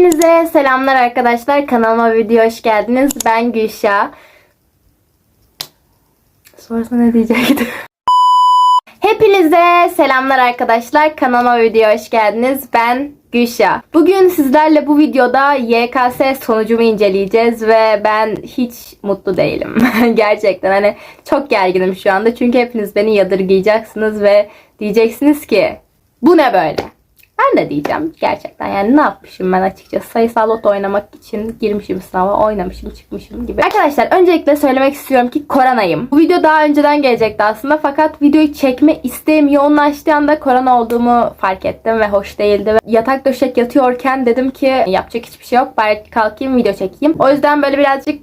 Hepinize selamlar arkadaşlar. Kanalıma video hoş geldiniz. Ben Gülşah. Sonrasında ne diyecektim? Hepinize selamlar arkadaşlar. Kanalıma video hoş geldiniz. Ben Gülşah. Bugün sizlerle bu videoda YKS sonucumu inceleyeceğiz ve ben hiç mutlu değilim. Gerçekten hani çok gerginim şu anda. Çünkü hepiniz beni yadırgayacaksınız ve diyeceksiniz ki bu ne böyle? Ben de diyeceğim gerçekten yani ne yapmışım ben açıkçası sayısal lot oynamak için girmişim sınava oynamışım çıkmışım gibi. Arkadaşlar öncelikle söylemek istiyorum ki koronayım. Bu video daha önceden gelecekti aslında fakat videoyu çekme isteğim yoğunlaştığı anda korona olduğumu fark ettim ve hoş değildi. Yatak döşek yatıyorken dedim ki yapacak hiçbir şey yok bari kalkayım video çekeyim. O yüzden böyle birazcık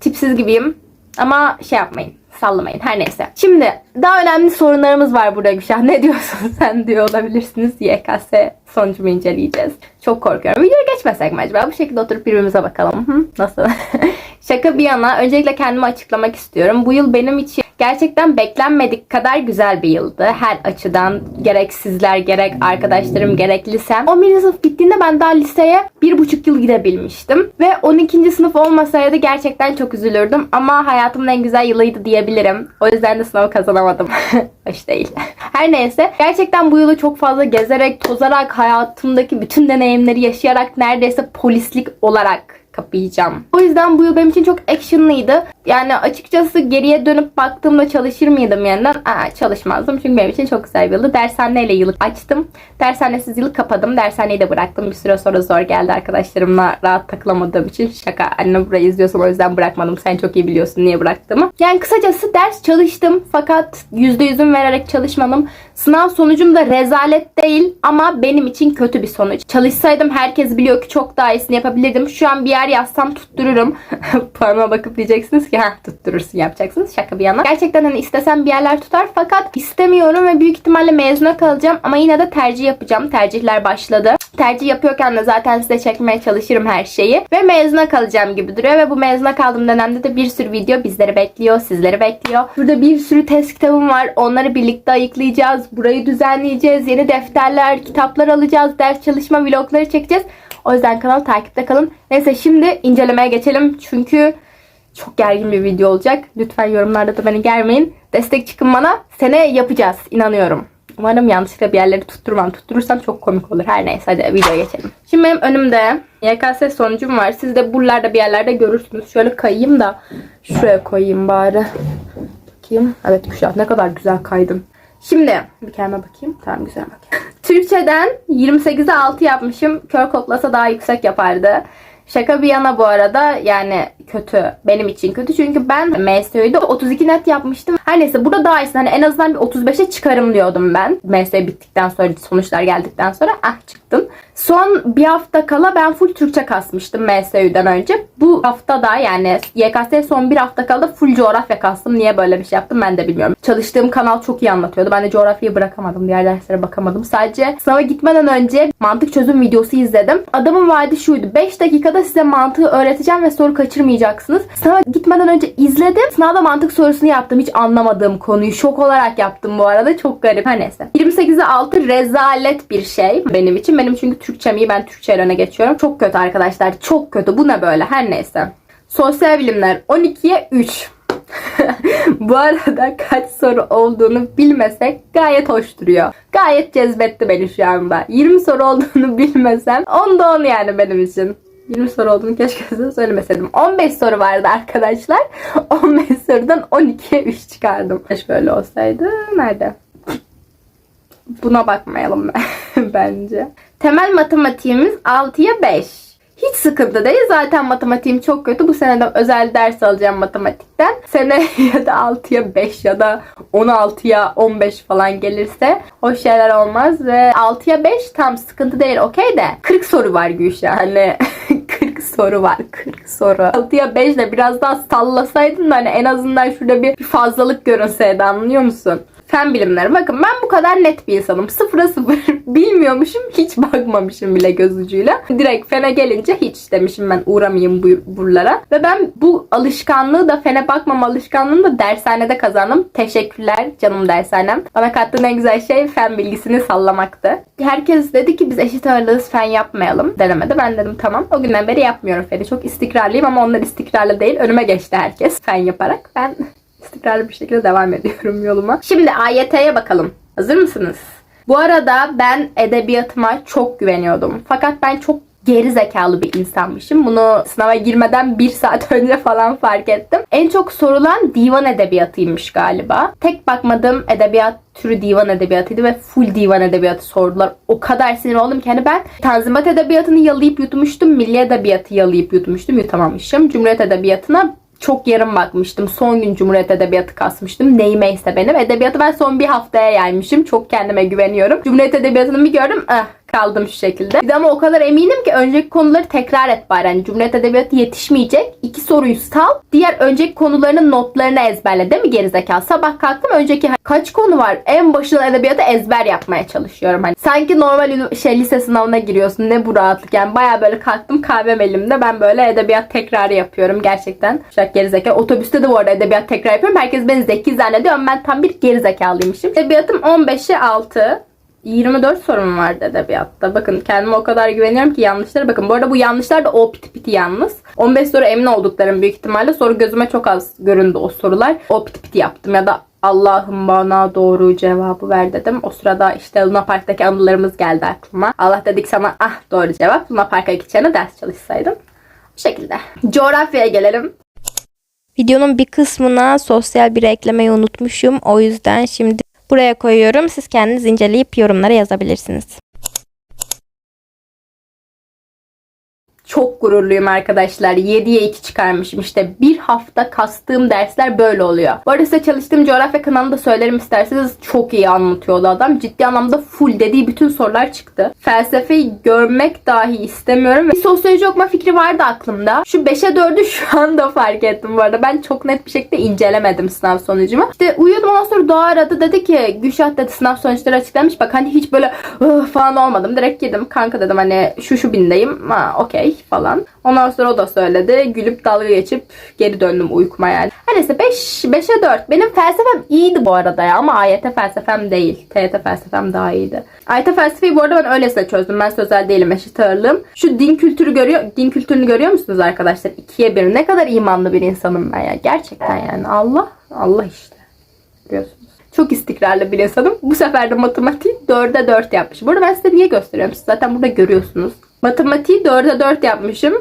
tipsiz gibiyim ama şey yapmayın sallamayın. Her neyse. Şimdi daha önemli sorunlarımız var burada Gülşah. Ne diyorsun sen diyor olabilirsiniz. YKS sonucumu inceleyeceğiz. Çok korkuyorum. Videoya geçmesek mi acaba? Bu şekilde oturup birbirimize bakalım. Hı? Nasıl? Şaka bir yana öncelikle kendimi açıklamak istiyorum. Bu yıl benim için gerçekten beklenmedik kadar güzel bir yıldı. Her açıdan gerek sizler gerek arkadaşlarım gerek lisem. 11. sınıf bittiğinde ben daha liseye bir buçuk yıl gidebilmiştim. Ve 12. sınıf olmasaydı gerçekten çok üzülürdüm. Ama hayatımın en güzel yılıydı diyebilirim. O yüzden de sınavı kazanamadım. Hoş değil. Her neyse. Gerçekten bu yılı çok fazla gezerek, tozarak, hayatımdaki bütün deneyimleri yaşayarak neredeyse polislik olarak kapayacağım. O yüzden bu yıl benim için çok actionlıydı. Yani açıkçası geriye dönüp baktığımda çalışır mıydım yeniden? Aa, çalışmazdım. Çünkü benim için çok güzel bir yıldı. Dershaneyle yılı açtım. Dershanesiz yılı kapadım. Dershaneyi de bıraktım. Bir süre sonra zor geldi arkadaşlarımla rahat takılamadığım için. Şaka. Anne burayı izliyorsan o yüzden bırakmadım. Sen çok iyi biliyorsun niye bıraktığımı. Yani kısacası ders çalıştım. Fakat %100'üm vererek çalışmadım. Sınav sonucum da rezalet değil ama benim için kötü bir sonuç. Çalışsaydım herkes biliyor ki çok daha iyisini yapabilirdim. Şu an bir yer yazsam tuttururum. Puanıma bakıp diyeceksiniz ki ha tutturursun yapacaksınız. Şaka bir yana. Gerçekten hani istesem bir yerler tutar fakat istemiyorum ve büyük ihtimalle mezuna kalacağım ama yine de tercih yapacağım. Tercihler başladı. Tercih yapıyorken de zaten size çekmeye çalışırım her şeyi. Ve mezuna kalacağım gibi duruyor ve bu mezuna kaldığım dönemde de bir sürü video bizleri bekliyor, sizleri bekliyor. Burada bir sürü test kitabım var. Onları birlikte ayıklayacağız. Burayı düzenleyeceğiz. Yeni defterler, kitaplar alacağız. Ders çalışma vlogları çekeceğiz. O yüzden kanalı takipte kalın. Neyse şimdi incelemeye geçelim. Çünkü çok gergin bir video olacak. Lütfen yorumlarda da beni germeyin. Destek çıkın bana. Sene yapacağız. inanıyorum. Umarım yanlışlıkla bir yerleri tutturmam. Tutturursam çok komik olur. Her neyse hadi videoya geçelim. Şimdi benim önümde YKS sonucum var. Siz de buralarda bir yerlerde görürsünüz. Şöyle kayayım da şuraya koyayım bari. Bakayım. Evet güzel. Ne kadar güzel kaydım. Şimdi bir kendime bakayım. Tamam güzel bakayım. Türkçeden 28'e 6 yapmışım. Kör koklasa daha yüksek yapardı. Şaka bir yana bu arada yani kötü. Benim için kötü. Çünkü ben MSÖ'de 32 net yapmıştım. Her neyse burada daha iyisin. Hani en azından bir 35'e çıkarım diyordum ben. MSÖ bittikten sonra sonuçlar geldikten sonra ah çıktım. Son bir hafta kala ben full Türkçe kasmıştım MSÜ'den önce. Bu hafta da yani YKS son bir hafta kala full coğrafya kastım. Niye böyle bir şey yaptım ben de bilmiyorum. Çalıştığım kanal çok iyi anlatıyordu. Ben de coğrafyayı bırakamadım. Diğer derslere bakamadım. Sadece sınava gitmeden önce mantık çözüm videosu izledim. Adamın vaadi şuydu. 5 dakikada size mantığı öğreteceğim ve soru kaçırmayacaksınız. Sınava gitmeden önce izledim. Sınavda mantık sorusunu yaptım. Hiç anlamadığım konuyu şok olarak yaptım bu arada. Çok garip. Her neyse. 28'e 6 rezalet bir şey benim için. Benim çünkü Türkçem iyi. Ben Türkçe öne geçiyorum. Çok kötü arkadaşlar. Çok kötü. Bu ne böyle? Her neyse. Sosyal bilimler 12'ye 3. Bu arada kaç soru olduğunu bilmesek gayet hoş duruyor. Gayet cezbetti beni şu anda. 20 soru olduğunu bilmesem 10'da 10 yani benim için. 20 soru olduğunu keşke size söylemeseydim. 15 soru vardı arkadaşlar. 15 sorudan 12'ye 3 çıkardım. Keşke öyle olsaydı. Nerede? Buna bakmayalım bence. Temel matematiğimiz 6'ya 5. Hiç sıkıntı değil. Zaten matematiğim çok kötü. Bu sene de özel ders alacağım matematikten. Sene ya da 6'ya 5 ya da 16'ya 15 falan gelirse o şeyler olmaz. Ve 6'ya 5 tam sıkıntı değil okey de 40 soru var Gülşah. Hani 40 soru var. 40 soru. 6'ya 5 de biraz daha sallasaydın da hani en azından şurada bir fazlalık görünseydi anlıyor musun? Fen bilimleri. Bakın ben bu kadar net bir insanım. Sıfıra sıfır. Bilmiyormuşum. Hiç bakmamışım bile göz ucuyla. Direkt fene gelince hiç demişim ben uğramayayım bu buralara. Ve ben bu alışkanlığı da fene bakmama alışkanlığını da dershanede kazandım. Teşekkürler canım dershanem. Bana kattığın en güzel şey fen bilgisini sallamaktı. Herkes dedi ki biz eşit ağırlığız fen yapmayalım. Denemedi. Ben dedim tamam. O günden beri yapmıyorum feni. Çok istikrarlıyım ama onlar istikrarlı değil. Önüme geçti herkes fen yaparak. Ben istikrarlı bir şekilde devam ediyorum yoluma. Şimdi AYT'ye bakalım. Hazır mısınız? Bu arada ben edebiyatıma çok güveniyordum. Fakat ben çok geri zekalı bir insanmışım. Bunu sınava girmeden bir saat önce falan fark ettim. En çok sorulan divan edebiyatıymış galiba. Tek bakmadığım edebiyat türü divan edebiyatıydı ve full divan edebiyatı sordular. O kadar sinir oldum ki hani ben Tanzimat edebiyatını yalayıp yutmuştum. Milli edebiyatı yalayıp yutmuştum. Yutamamışım. Cumhuriyet edebiyatına çok yarım bakmıştım. Son gün Cumhuriyet Edebiyatı kasmıştım. Neyimeyse benim. Edebiyatı ben son bir haftaya yaymışım. Çok kendime güveniyorum. Cumhuriyet Edebiyatı'nı bir gördüm. Ah kaldım şu şekilde. Bir de ama o kadar eminim ki önceki konuları tekrar et bari. Yani Cumhuriyet Edebiyatı yetişmeyecek. İki soruyu sal. Diğer önceki konularının notlarını ezberle. Değil mi gerizekalı? Sabah kalktım önceki kaç konu var? En başına edebiyatı ezber yapmaya çalışıyorum. Hani sanki normal şey lise sınavına giriyorsun. Ne bu rahatlık. Yani baya böyle kalktım kahvem elimde. Ben böyle edebiyat tekrarı yapıyorum gerçekten. Şak gerizekalı. Otobüste de bu arada edebiyat tekrar yapıyorum. Herkes beni zeki zannediyor ama ben tam bir gerizekalıymışım. Edebiyatım 15'e 6. 24 sorum vardı edebiyatta. Bakın kendime o kadar güveniyorum ki yanlışlara bakın. Bu arada bu yanlışlar da o piti piti yalnız. 15 soru emin olduklarım büyük ihtimalle. Soru gözüme çok az göründü o sorular. O piti piti yaptım ya da Allah'ım bana doğru cevabı ver dedim. O sırada işte Luna Park'taki anılarımız geldi aklıma. Allah dedik sana ah doğru cevap. Luna Park'a gideceğine ders çalışsaydım. Bu şekilde. Coğrafyaya gelelim. Videonun bir kısmına sosyal bir eklemeyi unutmuşum. O yüzden şimdi buraya koyuyorum. Siz kendiniz inceleyip yorumlara yazabilirsiniz. Çok gururluyum arkadaşlar. 7'ye 2 çıkarmışım. İşte bir hafta kastığım dersler böyle oluyor. Bu arada size çalıştığım coğrafya kanalında söylerim isterseniz çok iyi anlatıyordu adam. Ciddi anlamda full dediği bütün sorular çıktı. Felsefeyi görmek dahi istemiyorum. Bir sosyoloji okuma fikri vardı aklımda. Şu 5'e 4'ü şu anda fark ettim bu arada. Ben çok net bir şekilde incelemedim sınav sonucumu. İşte uyuyordum ondan sonra Doğa aradı. Dedi ki Gülşah dedi sınav sonuçları açıklanmış. Bak hani hiç böyle falan olmadım. Direkt girdim. Kanka dedim hani şu şu bindeyim. Ha okey falan. Ondan sonra o da söyledi. Gülüp dalga geçip geri döndüm uykuma yani. Her neyse 5 5'e 4. Benim felsefem iyiydi bu arada ya ama AYT felsefem değil. TYT felsefem daha iyiydi. AYT felsefeyi bu arada ben öylesine çözdüm. Ben sözel değilim eşit ağırlığım. Şu din kültürü görüyor, din kültürünü görüyor musunuz arkadaşlar? İkiye bir. Ne kadar imanlı bir insanım ben ya. Gerçekten yani. Allah, Allah işte. Biliyorsunuz. Çok istikrarlı bir insanım. Bu sefer de matematiği 4'e 4 yapmışım. Burada ben size niye gösteriyorum? Siz zaten burada görüyorsunuz. Matematiği 4'e 4 yapmışım.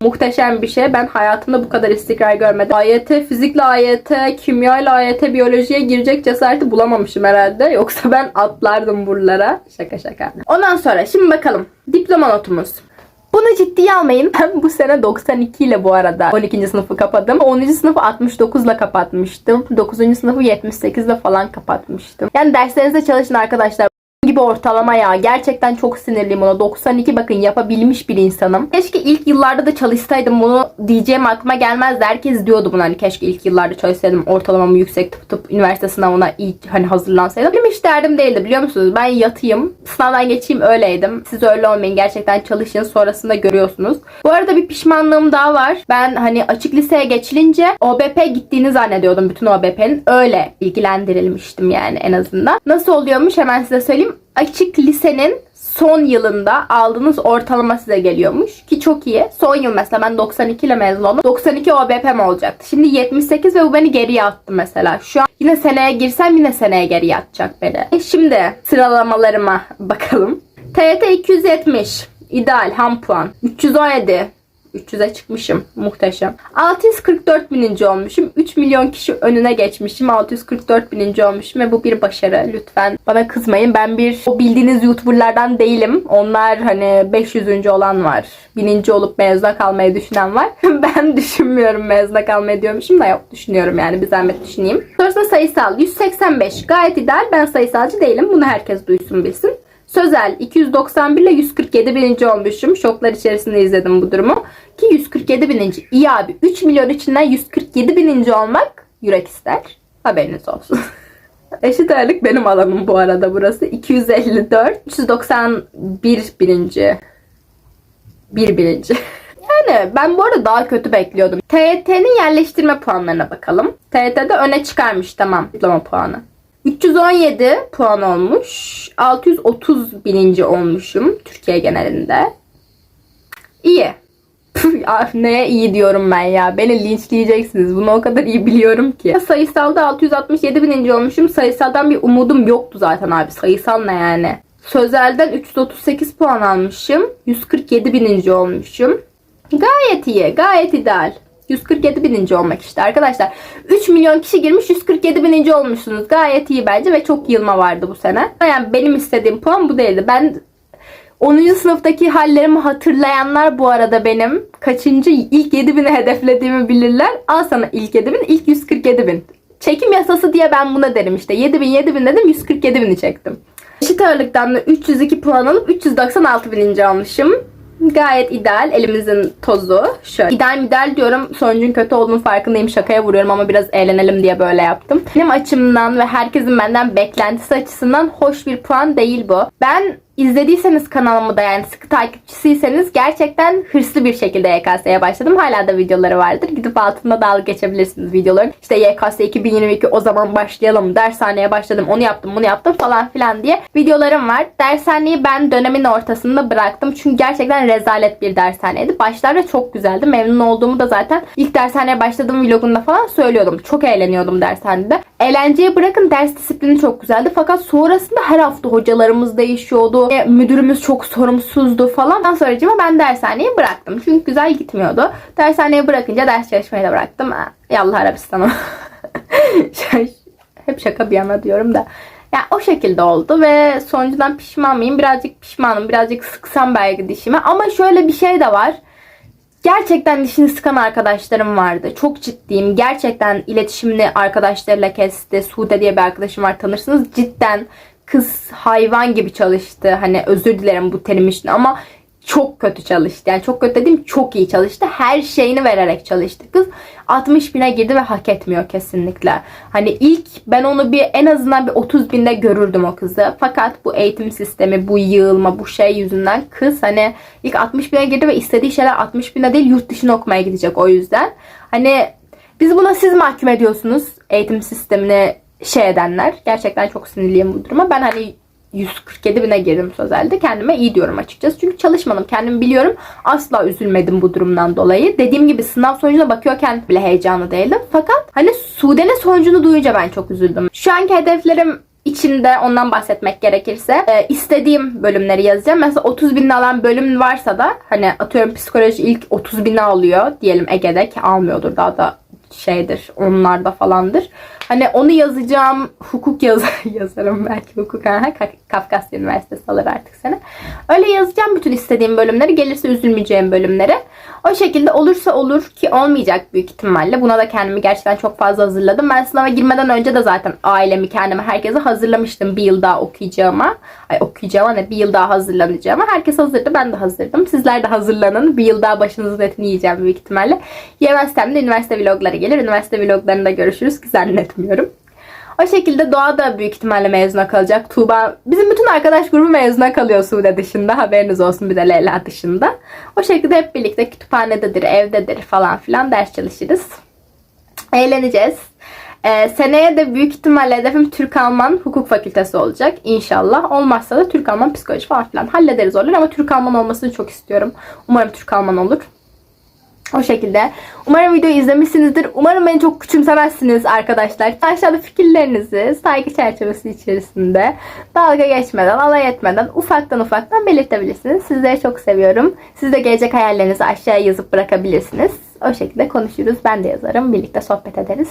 Muhteşem bir şey. Ben hayatımda bu kadar istikrar görmedim. AYT, fizikle AYT, kimya ile AYT, biyolojiye girecek cesareti bulamamışım herhalde. Yoksa ben atlardım buralara. Şaka şaka. Ondan sonra şimdi bakalım. Diploma notumuz. Bunu ciddiye almayın. Ben bu sene 92 ile bu arada 12. sınıfı kapadım. 10. sınıfı 69 ile kapatmıştım. 9. sınıfı 78 ile falan kapatmıştım. Yani derslerinize çalışın arkadaşlar gibi ortalama ya. Gerçekten çok sinirliyim ona. 92 bakın yapabilmiş bir insanım. Keşke ilk yıllarda da çalışsaydım bunu diyeceğim aklıma gelmezdi. Herkes diyordu bunu hani keşke ilk yıllarda çalışsaydım. Ortalamamı yüksek tutup üniversite sınavına iyi hani hazırlansaydım. Benim hiç derdim değildi biliyor musunuz? Ben yatayım. Sınavdan geçeyim öyleydim. Siz öyle olmayın. Gerçekten çalışın. Sonrasında görüyorsunuz. Bu arada bir pişmanlığım daha var. Ben hani açık liseye geçilince OBP gittiğini zannediyordum bütün OBP'nin. Öyle bilgilendirilmiştim yani en azından. Nasıl oluyormuş hemen size söyleyeyim. Açık lisenin son yılında aldığınız ortalama size geliyormuş. Ki çok iyi. Son yıl mesela ben 92 ile mezun oldum. 92 OBP'm olacaktı. Şimdi 78 ve bu beni geriye attı mesela. Şu an yine seneye girsem yine seneye geriye atacak beni. E şimdi sıralamalarıma bakalım. TYT 270. İdeal ham puan. 317. 300'e çıkmışım. Muhteşem. 644 bininci olmuşum. 3 milyon kişi önüne geçmişim. 644 bininci olmuşum ve bu bir başarı. Lütfen bana kızmayın. Ben bir o bildiğiniz YouTuber'lardan değilim. Onlar hani 500. olan var. Bininci olup mezuna kalmayı düşünen var. ben düşünmüyorum mezuna kalmayı diyormuşum da yok düşünüyorum yani bir zahmet düşüneyim. Sonrasında sayısal 185 gayet ideal. Ben sayısalcı değilim. Bunu herkes duysun bilsin. Sözel 291 ile 147 bininci olmuşum. Şoklar içerisinde izledim bu durumu. Ki 147 bininci. İyi abi 3 milyon içinden 147 bininci olmak yürek ister. Haberiniz olsun. Eşit ağırlık benim alanım bu arada burası. 254, 391 birinci. Bir birinci. Yani ben bu arada daha kötü bekliyordum. TYT'nin yerleştirme puanlarına bakalım. TYT'de öne çıkarmış tamam diploma puanı. 317 puan olmuş. 630 bininci olmuşum Türkiye genelinde. İyi. Neye iyi diyorum ben ya. Beni linçleyeceksiniz. Bunu o kadar iyi biliyorum ki. Sayısalda 667 bininci olmuşum. Sayısaldan bir umudum yoktu zaten abi. Sayısal ne yani? Sözelden 338 puan almışım. 147 bininci olmuşum. Gayet iyi. Gayet ideal. 147 bininci olmak işte arkadaşlar. 3 milyon kişi girmiş 147 bininci olmuşsunuz. Gayet iyi bence ve çok yılma vardı bu sene. Yani benim istediğim puan bu değildi. Ben 10. sınıftaki hallerimi hatırlayanlar bu arada benim kaçıncı ilk 7000'i hedeflediğimi bilirler. Al sana ilk 7000 ilk 147 bin. Çekim yasası diye ben buna derim işte. 7000 7000 dedim 147 bini çektim. Eşit ağırlıktan da 302 puan alıp 396 bininci almışım. Gayet ideal. Elimizin tozu. Şöyle. İdeal ideal diyorum. Sonucun kötü olduğunu farkındayım. Şakaya vuruyorum ama biraz eğlenelim diye böyle yaptım. Benim açımdan ve herkesin benden beklentisi açısından hoş bir puan değil bu. Ben izlediyseniz kanalımı da yani sıkı takipçisiyseniz gerçekten hırslı bir şekilde YKS'ye başladım. Hala da videoları vardır. Gidip altında dalga geçebilirsiniz videoların. İşte YKS 2022 o zaman başlayalım. Dershaneye başladım. Onu yaptım bunu yaptım falan filan diye videolarım var. Dershaneyi ben dönemin ortasında bıraktım. Çünkü gerçekten rezalet bir dershaneydi. Başlarda çok güzeldi. Memnun olduğumu da zaten ilk dershaneye başladığım vlogunda falan söylüyordum. Çok eğleniyordum dershanede. Eğlenceyi bırakın ders disiplini çok güzeldi. Fakat sonrasında her hafta hocalarımız değişiyordu. E, müdürümüz çok sorumsuzdu falan. Ondan sonra ben dershaneyi bıraktım. Çünkü güzel gitmiyordu. Dershaneyi bırakınca ders çalışmayı da bıraktım. Yallah Arabistan'a. Hep şaka bir yana diyorum da. Yani o şekilde oldu ve sonucudan pişman mıyım? Birazcık pişmanım. Birazcık sıksam belki dişimi. Ama şöyle bir şey de var. Gerçekten dişini sıkan arkadaşlarım vardı. Çok ciddiyim. Gerçekten iletişimini arkadaşlarıyla kesti. Sude diye bir arkadaşım var tanırsınız. Cidden kız hayvan gibi çalıştı. Hani özür dilerim bu terim için ama çok kötü çalıştı. Yani çok kötü dediğim çok iyi çalıştı. Her şeyini vererek çalıştı kız. 60 bine girdi ve hak etmiyor kesinlikle. Hani ilk ben onu bir en azından bir 30 binde görürdüm o kızı. Fakat bu eğitim sistemi, bu yığılma, bu şey yüzünden kız hani ilk 60 bine girdi ve istediği şeyler 60 bine değil yurt dışına okumaya gidecek o yüzden. Hani biz buna siz mahkum ediyorsunuz eğitim sistemini şey edenler. Gerçekten çok sinirliyim bu duruma. Ben hani 147 bine girdim sözelde. Kendime iyi diyorum açıkçası. Çünkü çalışmadım. Kendimi biliyorum. Asla üzülmedim bu durumdan dolayı. Dediğim gibi sınav sonucuna bakıyorken bile heyecanlı değildim. Fakat hani Sude'nin sonucunu duyunca ben çok üzüldüm. Şu anki hedeflerim içinde ondan bahsetmek gerekirse e, istediğim bölümleri yazacağım. Mesela 30 bin alan bölüm varsa da hani atıyorum psikoloji ilk 30 bini alıyor diyelim Ege'de ki almıyordur daha da şeydir onlarda falandır. Hani onu yazacağım hukuk yaz yazarım belki hukuk ha Ka- Kafkasya Üniversitesi alır artık seni. Öyle yazacağım bütün istediğim bölümleri gelirse üzülmeyeceğim bölümleri. O şekilde olursa olur ki olmayacak büyük ihtimalle. Buna da kendimi gerçekten çok fazla hazırladım. Ben sınava girmeden önce de zaten ailemi kendimi herkese hazırlamıştım bir yıl daha okuyacağıma. Ay okuyacağıma ne bir yıl daha hazırlanacağıma. Herkes hazırdı ben de hazırdım. Sizler de hazırlanın. Bir yıl daha başınızın etini yiyeceğim büyük ihtimalle. Yemezsem de üniversite vlogları gelir. Üniversite vloglarında görüşürüz ki zannetmiyorum. O şekilde Doğa da büyük ihtimalle mezuna kalacak. Tuğba, bizim bütün arkadaş grubu mezuna kalıyor Sude dışında. Haberiniz olsun bir de Leyla dışında. O şekilde hep birlikte kütüphanededir, evdedir falan filan ders çalışırız. Eğleneceğiz. Ee, seneye de büyük ihtimalle hedefim Türk-Alman hukuk fakültesi olacak. İnşallah. Olmazsa da Türk-Alman psikoloji falan filan hallederiz olur ama Türk-Alman olmasını çok istiyorum. Umarım Türk-Alman olur. O şekilde. Umarım videoyu izlemişsinizdir. Umarım beni çok küçümsemezsiniz arkadaşlar. Aşağıda fikirlerinizi saygı çerçevesi içerisinde dalga geçmeden, alay etmeden ufaktan ufaktan belirtebilirsiniz. Sizleri çok seviyorum. Siz de gelecek hayallerinizi aşağıya yazıp bırakabilirsiniz. O şekilde konuşuruz. Ben de yazarım. Birlikte sohbet ederiz.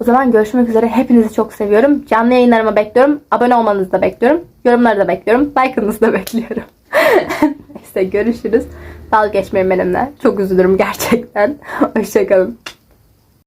O zaman görüşmek üzere. Hepinizi çok seviyorum. Canlı yayınlarıma bekliyorum. Abone olmanızı da bekliyorum. Yorumları da bekliyorum. Like'ınızı da bekliyorum. Neyse görüşürüz. Dalga geçmeyin benimle. Çok üzülürüm gerçekten. Hoşçakalın.